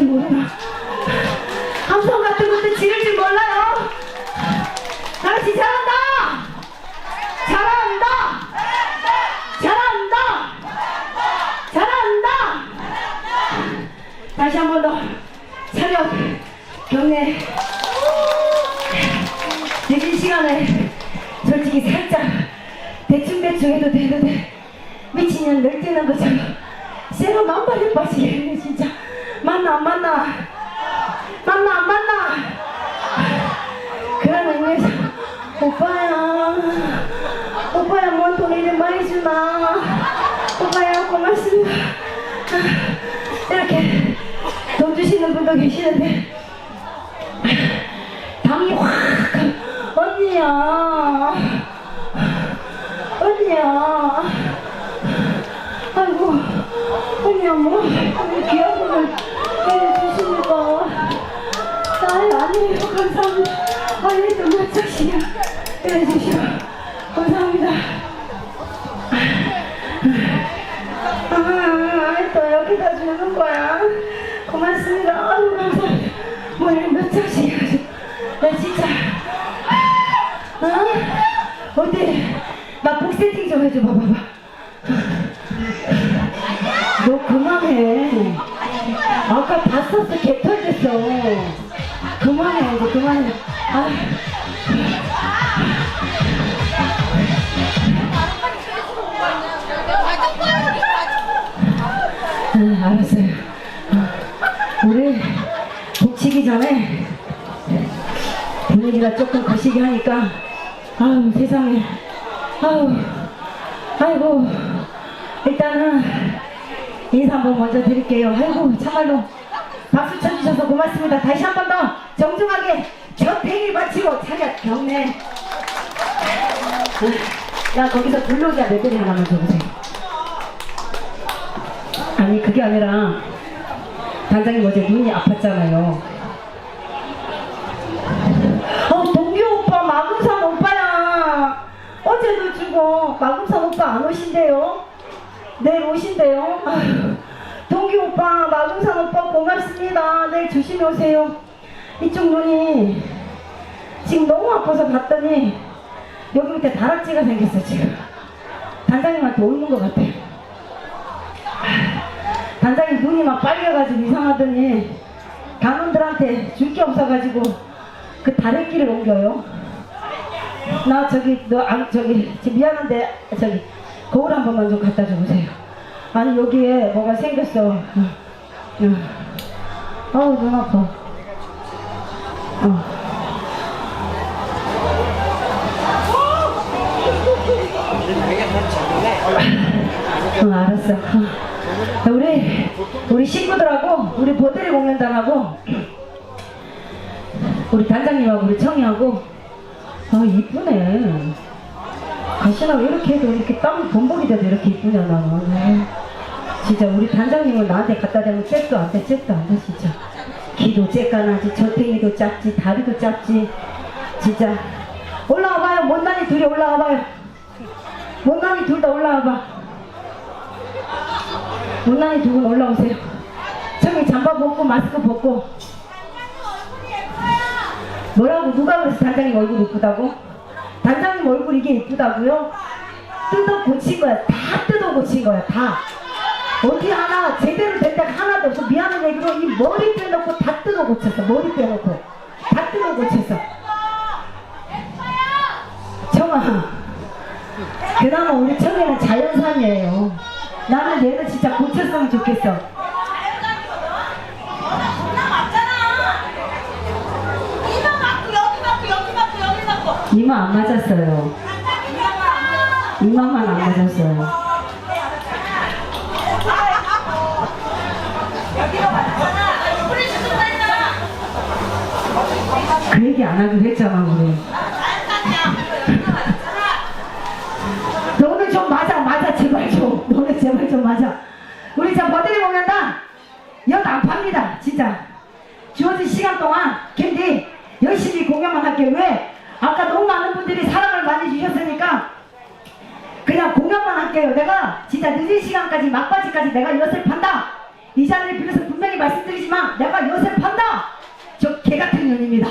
줄 모르나 함성 같은 것도 지를 줄 몰라요. 당신 잘한다! 잘한다! 잘한다! 잘한다! 다시 한 번 더. 차렷. 경례. 늦은 시간에 솔직히 살짝 대충대충 해도 되는데 미친년 널뛰는 것처럼 새로 만발에 빠지겠네 진짜 만나 안 만나. 만나 안 만나. 그런 의미에서 오빠야. 오빠야 뭔 돈을 많이 주나? 오빠야 고맙습니다. 이렇게 돈 주시는 분도 계시는데. 담이 확 언니야. 언니야. 아이고 언니야 뭐귀 감사합니다. 아이 또몇 장씩이나 해주시고 감사합니다. 아, 또 여기다 주는 거야? 고맙습니다. 아유 감사합니다. 뭐몇 장씩 해가지고 나 진짜. 어? 어디 나복 세팅 좀 해줘 봐봐봐. 너 그만해. 아까 봤었어. 개털 됐어 그만해 이제 그만해. 아. 아, 알았어요. 어, 우리 복치기 전에 분위기가 조금 거시기 하니까 아유 세상에. 아유 아이고 일단은 인사 한번 먼저 드릴게요. 아이고 참말로 박수 쳐주셔서 고맙습니다. 다시 한 번 더 정중하게 곁행을 바치고 차렷 경례. 야 거기서 불로기야 레벨이 하나만 줘보세요. 아니 그게 아니라 단장님 어제 눈이 아팠잖아요. 어, 동규 오빠, 마금산 오빠야. 어제도 주고, 마금산 오빠 안 오신대요? 내일 오신대요? 아휴, 동규 오빠, 마금산 오빠 고맙습니다. 내일 조심히 오세요. 이쪽 눈이 지금 너무 아파서 봤더니 여기 밑에 다락지가 생겼어, 지금. 단장님한테 옮는 것 같아. 단장님 눈이 막 빨개가지고 이상하더니 간원들한테 줄 게 없어가지고 그 다래끼를 옮겨요. 나 저기 너안 저기 미안한데 저기 거울 한 번만 좀 갖다 줘보세요. 아니 여기에 뭐가 생겼어. 어우 눈 아파. 어. 응 알았어. 어. 우리 우리 친구들하고 우리 보드리 공연단하고 우리 단장님하고 우리 청이하고 아 이쁘네 왜 이렇게 해도 이렇게 땀 범벅이 돼도 이렇게 이쁘냐 아, 진짜 우리 단장님은 나한테 갖다 대면 잽도 안돼 잽도 안돼 진짜. 키도 쬐까나지 저탱이도 작지 다리도 작지. 진짜. 올라와봐요. 못난이 둘이 올라와봐요. 못난이 둘 다 올라와봐. 못난이 두 분 올라오세요. 청이 잠바 벗고 마스크 벗고. 뭐라고? 누가 그래서 단장님 얼굴 이쁘다고? 단장님 얼굴 이게 이쁘다고요? 뜯어 고친 거야. 다 뜯어 고친 거야. 다. 어디 하나 제대로 된 데가 하나도 없어. 미안한 얘기로 이 머리 빼놓고 다 뜯어 고쳤어. 머리 빼놓고. 다 뜯어 고쳤어. 청아. 그나마 우리 청이는 자연산이에요. 나는 얘는 진짜 고쳤으면 좋겠어. 이마 안 맞았어요. 이마만 안 맞았어요. 그 얘기 안 하기로 했잖아, 우리. 너는 좀 맞아, 맞아, 제발 좀. 너는 제발 좀 맞아. 우리 저 버들이 공연단 엿안 팝니다, 진짜. 주어진 시간 동안 캔디 열심히 공연만 할게. 왜? 아까 너무 많은 분들이 사랑을 많이 주셨으니까 그냥 공연만 할게요. 내가 진짜 늦은 시간까지 막바지까지 내가 요셉한다. 이 자리를 빌려서 분명히 말씀드리지만 내가 요셉한다. 저 개같은 년입니다.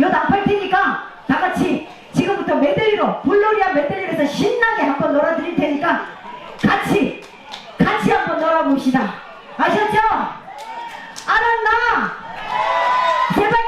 엿 아플 테니까 다같이 지금부터 메들리로 불놀이와 메들리에서 신나게 한번 놀아드릴 테니까 같이 같이 한번 놀아봅시다. 아셨죠? 알았나? 제발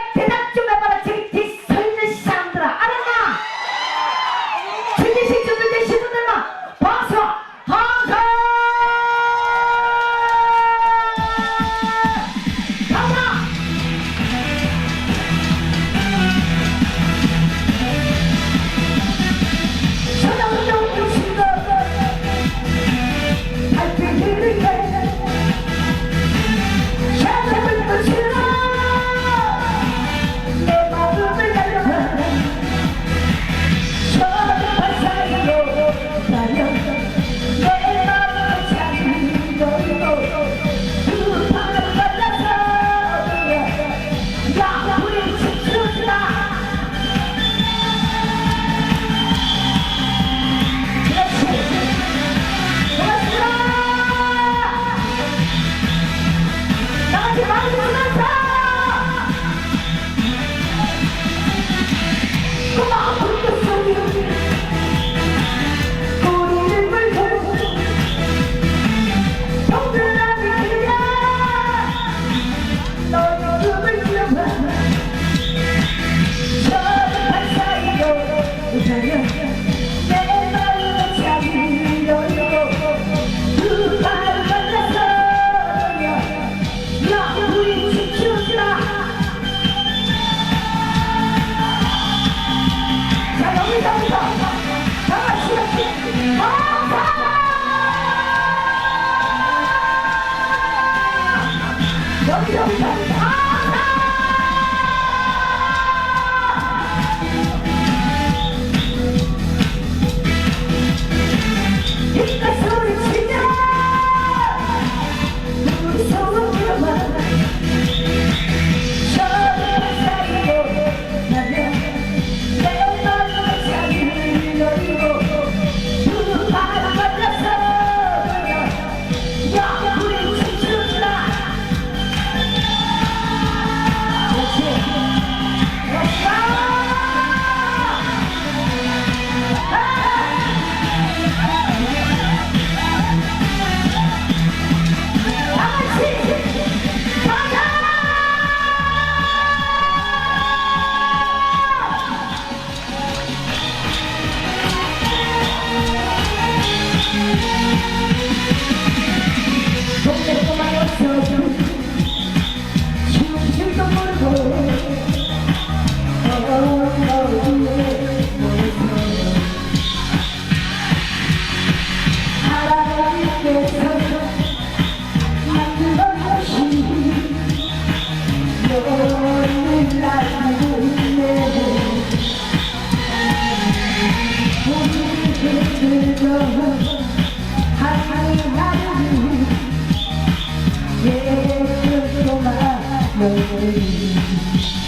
rose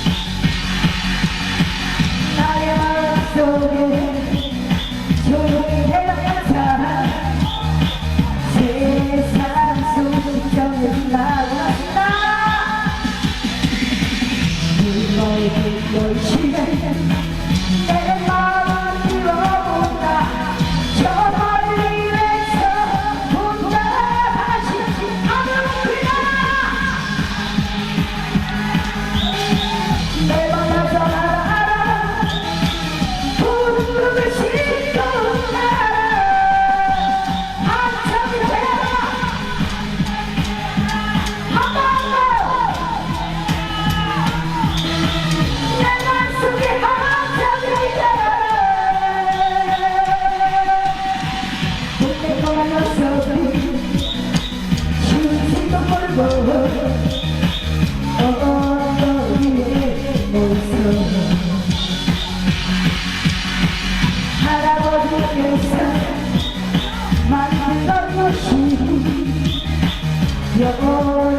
your glory.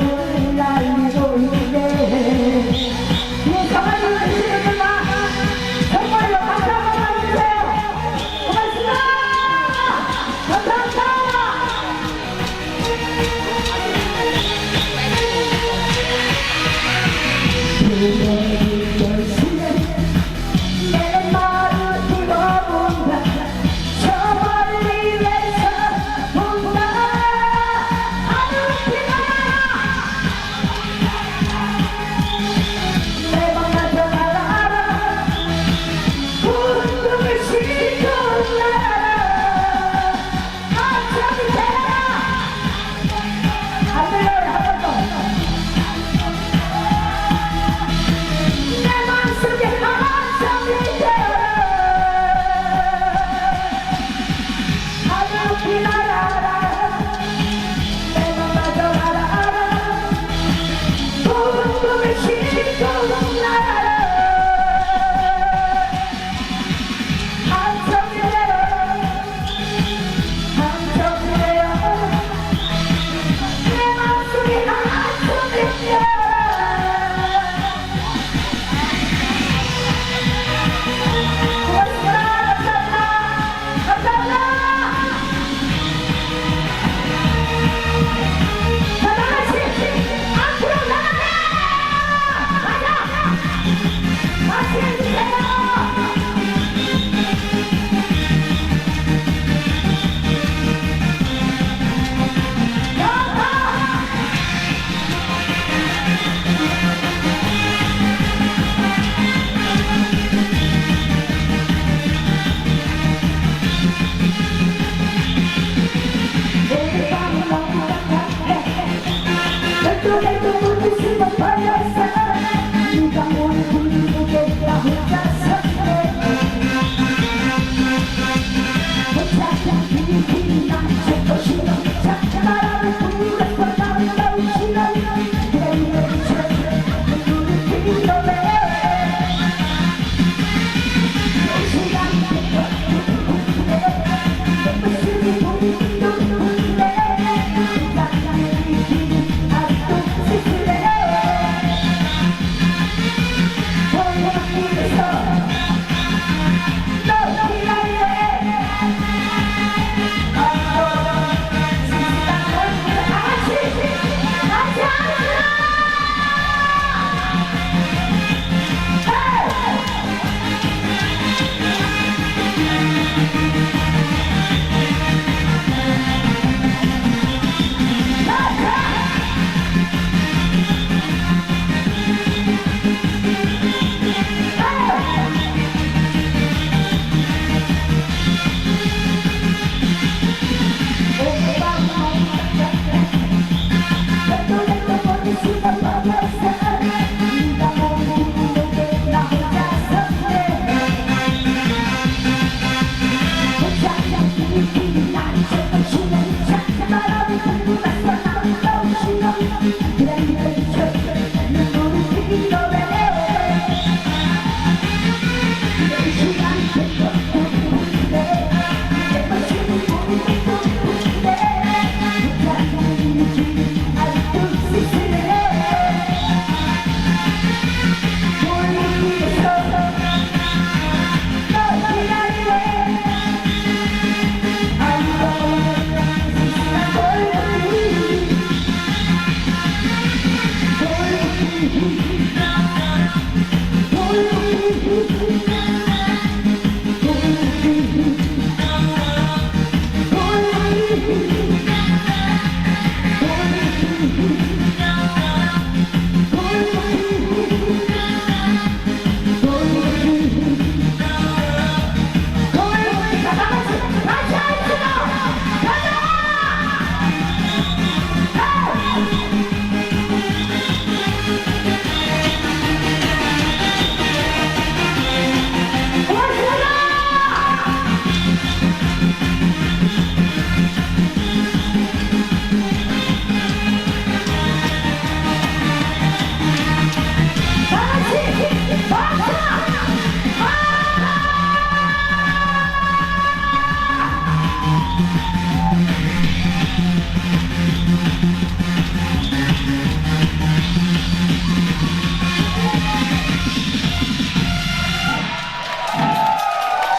Go, go, go, go, go,